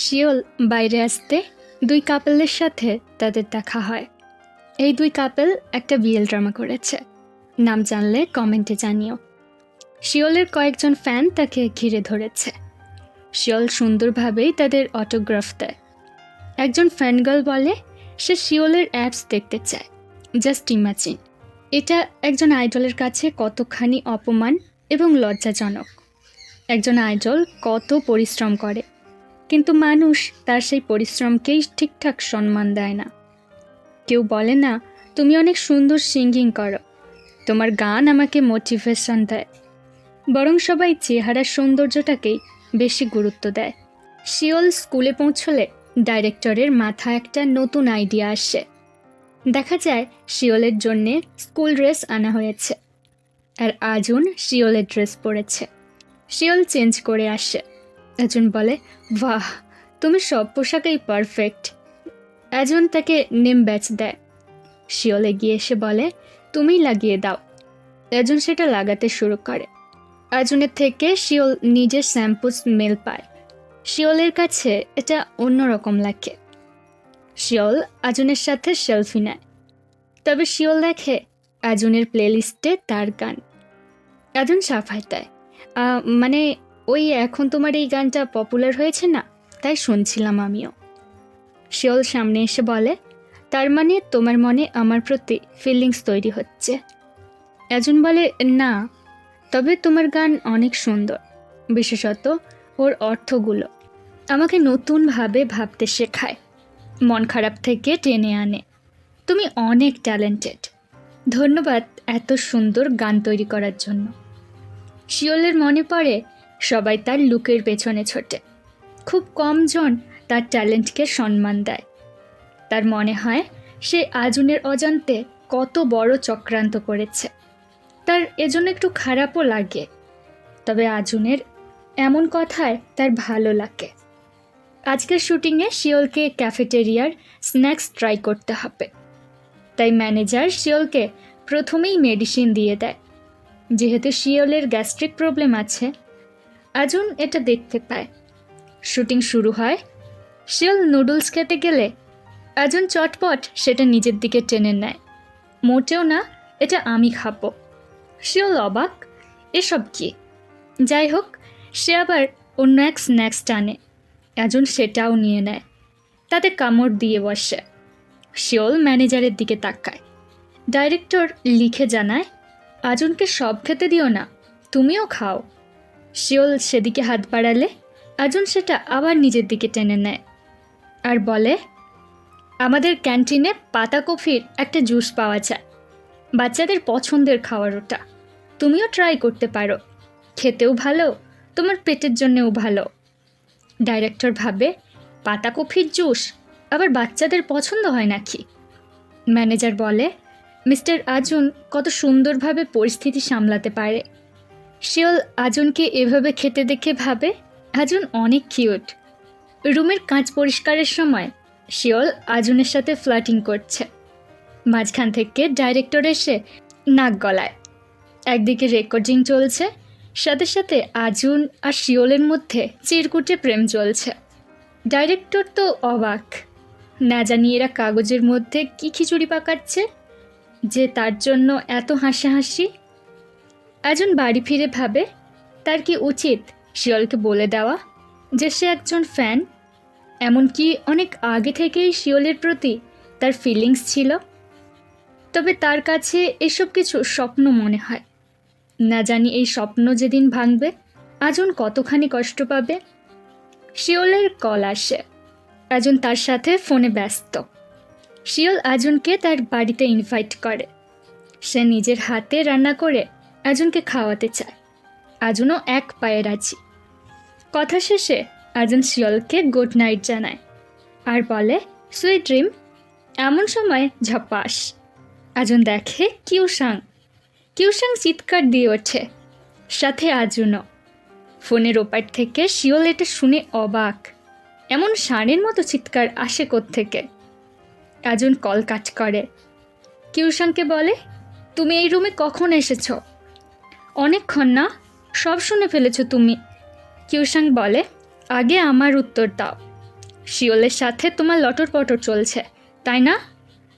Seoul বাইরে আসতে দুই কাপেলের সাথে তাদের দেখা হয়। এই দুই কাপেল একটা বিয়েল ড্রামা করেছে। নাম জানলে কমেন্টে জানিও। শিওলের কয়েকজন ফ্যান তাকে ঘিরে ধরেছে। শিওল সুন্দরভাবেই তাদের অটোগ্রাফ দেয়। একজন ফ্যানগার্ল বলে, সে শিওলের অ্যাপস দেখতে চায়। জাস্ট ইমাজিন, এটা একজন আইডলের কাছে কতখানি অপমান এবং লজ্জাজনক। একজন আইডল কত পরিশ্রম করে। কিন্তু মানুষ তার সেই পরিশ্রমকেই ঠিকঠাক সম্মান দেয় না। কেউ বলে না, তুমি অনেক সুন্দর সিঙ্গিং করো। তোমার গান আমাকে মোটিভেশন দেয়। বরং সবাই চেহারার সৌন্দর্যটাকেই বেশি গুরুত্ব দেয়। শিওল স্কুলে পৌঁছলে ডাইরেক্টরের মাথা একটা নতুন আইডিয়া আসে। দেখা যায় শিওলের জন্যে স্কুল ড্রেস আনা হয়েছে। আর আজুন শিওলের ড্রেস পরেছে। শিওল চেঞ্জ করে আসে। একজন বলে, বাহ, তুমি সব পোশাকেই পারফেক্ট একজন তাকে নেম ব্যাচ দেয়। শিওল এগিয়ে এসে বলে, তুমিই লাগিয়ে দাও। একজন সেটা লাগাতে শুরু করে। আজুনের থেকে শিওল নিজের শ্যাম্পু স্মেল পায়। শিওলের কাছে এটা অন্যরকম লাগে। শিওল আজুনের সাথে সেলফি নেয়। তবে শিওল দেখে আজুনের প্লেলিস্টে তার গান। আজুন সাফাই দেয়। মানে ওই এখন তোমার এই গানটা পপুলার হয়েছে না? তাই শুনছিলাম আমিও। শিওল সামনে এসে বলে, তার মানে তোমার মনে আমার প্রতি ফিলিংস তৈরি হচ্ছে? একজন বলে, না, তবে তোমার গান অনেক সুন্দর। বিশেষত ওর অর্থগুলো। আমাকে নতুনভাবে ভাবতে শেখায়। মন খারাপ থেকে টেনে আনে। তুমি অনেক ট্যালেন্টেড ধন্যবাদ এত সুন্দর গান তৈরি করার জন্য। শিওলের মনে পড়ে সবাই তার লুকের পেছনে ছোটে। খুব কমজন তার ট্যালেন্টকে সম্মান দেয়। তার মনে হয় সে আজুনের অজান্তে কত বড় চক্রান্ত করেছে। তার এজন্য একটু খারাপও লাগে। তবে আজুনের এমন কথায় তার ভালো লাগে। আজকের শুটিংয়ে শিওলকে ক্যাফেটেরিয়ার স্ন্যাক্স ট্রাই করতে হবে। তাই ম্যানেজার শিওলকে প্রথমেই মেডিসিন দিয়ে দেয়। যেহেতু শিওলের গ্যাস্ট্রিক প্রবলেম আছে আজুন এটা দেখতে পায়। শুটিং শুরু হয়। শিওল নুডলস খেতে গেলে আজুন চটপট সেটা নিজের দিকে টেনে নেয়। মোটেও না, এটা আমি খাব। শিওল অবাক, এসব কি? যাই হোক, সে আবার অন্য এক স্ন্যাক্স টানে। একজন সেটাও নিয়ে নেয়। তাতে কামড় দিয়ে বসে। শিওল ম্যানেজারের দিকে তাকায়। ডাইরেক্টর লিখে জানায় আজনকে সব খেতে দিও না, তুমিও খাও। শিওল সেদিকে হাত বাড়ালে আজন সেটা আবার নিজের দিকে টেনে নেয় আর বলে, আমাদের ক্যান্টিনে পাতা কফির একটা জুস পাওয়া যায়। বাচ্চাদের পছন্দের খাওয়ার ওটা। তুমিও ট্রাই করতে পারো। খেতেও ভালো, তোমার পেটের জন্যেও ভালো। ডাইরেক্টর ভাবে পাতা কফির জুস? আবার বাচ্চাদের পছন্দ হয় নাকি? ম্যানেজার বলে, মিস্টার আজুন কত সুন্দরভাবে পরিস্থিতি সামলাতে পারে। শিওল আজনকে এভাবে খেতে দেখে ভাবে, আজন অনেক কিউট। রুমের কাঁচ পরিষ্কারের সময় শিওল আজনের সাথে ফ্লাটিং করছে। মাঝখান থেকে ডাইরেক্টর এসে নাক গলায়। একদিকে রেকর্ডিং চলছে, সাথে সাথে আজুন আর শিওলের মধ্যে চিরকুটে প্রেম চলছে। ডাইরেক্টর তো অবাক, না জানি এরা কাগজের মধ্যে কি খিচুড়ি পাকাচ্ছে, যে তার জন্য এত হাসাহাসি একজন বাড়ি ফিরে ভাবে, তার কি উচিত শিওলকে বলে দেওয়া যে সে একজন ফ্যান? এমনকি অনেক আগে থেকেই শিওলের প্রতি তার ফিলিংস ছিল। তবে তার কাছে এসব কিছু স্বপ্ন মনে হয়। না জানি এই স্বপ্ন যেদিন ভাঙবে, আজন কতখানি কষ্ট পাবে? শিওলের কল আসে। আজন তার সাথে ফোনে ব্যস্ত। শিওল আজনকে তার বাড়িতে ইনভাইট করে। সে নিজের হাতে রান্না করে আজনকে খাওয়াতে চায়। আজনও এক পায়ে রাজি। কথা শেষে আজন শিওলকে গুড নাইট জানায়। আর বলে সুইট ড্রিম এমন সময় ঝপাস আজন দেখে, কিউসাং কিউসাং চিৎকার দিয়ে ওঠে। সাথে আজুনও ফোনের ওপার থেকে শিওল এটা শুনে অবাক। এমন ষাঁড়ের মতো চিৎকার আসে থেকে আজন কল কাট করে। কিউসাংকে বলে, তুমি এই রুমে কখন এসেছ? অনেকক্ষণ না? সব শুনে ফেলেছো তুমি। কিউসাং বলে, আগে আমার উত্তর দাও। শিওলের সাথে তোমার লটর পটর চলছে, তাই না?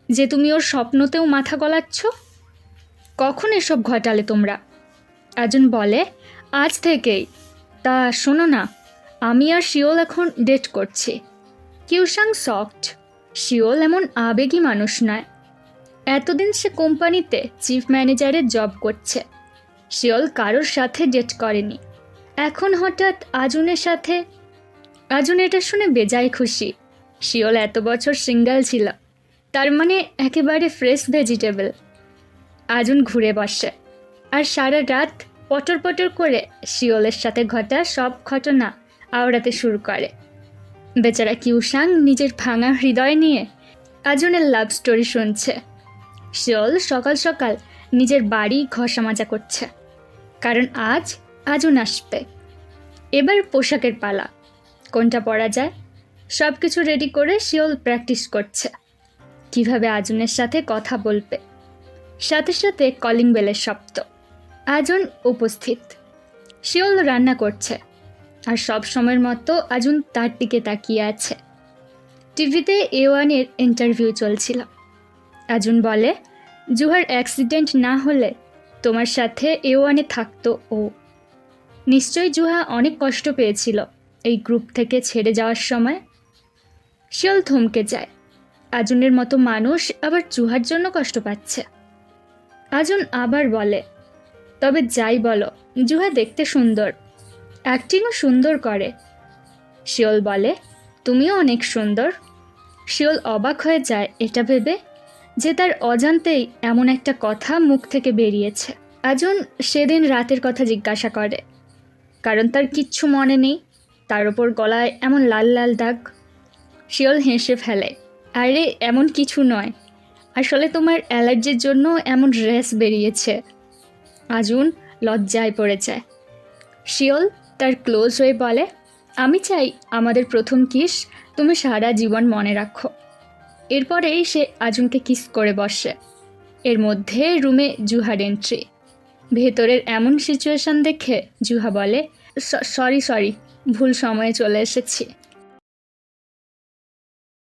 যে তুমি ওর স্বপ্নতেও মাথা গলাচ্ছ? কখন এসব ঘটালে তোমরা? একজন বলে, আজ থেকেই। তা শোনো না, আমি আর শিওল এখন ডেট করছি। কিউসাং সফট, শিওল এমন আবেগী মানুষ নয়। এতদিন সে কোম্পানিতে চিফ ম্যানেজারের জব করছে। শিওল কারোর সাথে ডেট করেনি। এখন হঠাৎ আজুনের সাথে, আজুন এটা শুনে বেজায় খুশি। শিওল এত বছর সিঙ্গেল ছিল, তার মানে একেবারে ফ্রেশ ভেজিটেবল। আজুন ঘুরে বসে, আর সারা রাত পটর পটর করে শিওলের সাথে ঘটা সব ঘটনা আওড়াতে শুরু করে। বেচারা কিউসাং নিজের ভাঙা হৃদয় নিয়ে আজুনের লাভ স্টোরি শুনছে। শিওল সকাল সকাল নিজের বাড়ি ঘষা মাজা করছে। কারণ আজ আজুন আসবে এবার পোশাকের পালা। কোনটা পরা যায়? সব কিছু রেডি করে শিওল প্র্যাকটিস করছে। কীভাবে আজুনের সাথে কথা বলবে? সাথে সাথে কলিং বেলের শব্দ। আজুন উপস্থিত। শিওল রান্না করছে। আর সব সময়ের মতো আজুন তার দিকে তাকিয়ে আছে। টিভিতে এ ওয়ানের ইন্টারভিউ চলছিল। আজুন বলে, জুহার অ্যাক্সিডেন্ট না হলে তোমার সাথে এ ওয়ানে থাকতো ও। নিশ্চয়ই জুহা অনেক কষ্ট পেয়েছিল এই গ্রুপ থেকে ছেড়ে যাওয়ার সময়। শিয়াল থমকে যায়। আজুনের মতো মানুষ আবার জুহার জন্য কষ্ট পাচ্ছে। আজুন আবার বলে, তবে যাই বলো, জুহা দেখতে সুন্দর। অ্যাক্টিংও সুন্দর করে। শিওল বলে, তুমিও অনেক সুন্দর। শিওল অবাক হয়ে যায় এটা ভেবে। যে তার অজান্তেই এমন একটা কথা মুখ থেকে বেরিয়েছে। আজন সেদিন রাতের কথা জিজ্ঞাসা করে। কারণ তার কিচ্ছু মনে নেই, তার ওপর গলায় এমন লাল লাল দাগ। শিওল হেসে ফেলে, আরে, এমন কিছু নয়। আসলে তোমার অ্যালার্জির জন্য এমন রেস বেরিয়েছে। আজুন লজ্জায় পড়ে যায়। শিওল তার ক্লোজ হয়ে বলে, আমি চাই আমাদের প্রথম কিস, তুমি সারা জীবন মনে রাখো। এরপরেই সে আজমকে কিস করে বসে। এর মধ্যে রুমে জুহার এন্ট্রি ভেতরের এমন সিচুয়েশন দেখে জুহা বলে সরি সরি ভুল সময়ে চলে এসেছি।